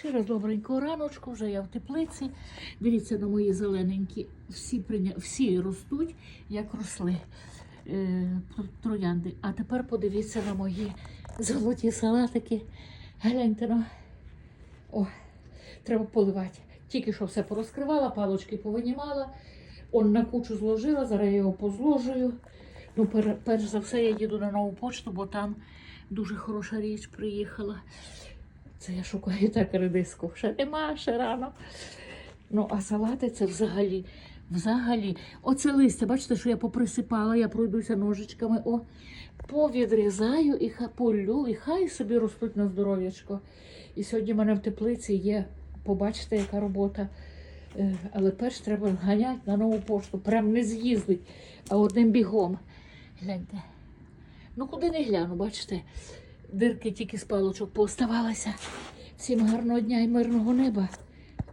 Ще раз добренького раночку, вже я в теплиці. Дивіться на мої зелененькі. Всі, прийня... Всі ростуть, як росли е, троянди. А тепер подивіться на мої золоті салатики. Гляньте на. О, треба поливати. Тільки що все порозкривала, палочки повинімала. Он на кучу зложила, зараз я його позложую. Ну, пер, перш за все, я їду на нову почту, бо там дуже хороша річ приїхала. Це я шукаю так редиску. Ще нема, ще рано. Ну, а салати це взагалі. Взагалі. Оце листя, бачите, що я поприсипала, я пройдуся ножичками. О, повідрізаю і полю, і хай собі ростуть на здоров'ячко. І сьогодні в мене в теплиці є, побачите, яка робота. Е, Але перш треба ганяти на нову пошту. Прям не з'їздить, а одним бігом. Гляньте. Ну, куди не гляну, бачите? Дирки тільки з палочок пооставалися. Всім гарного дня і мирного неба.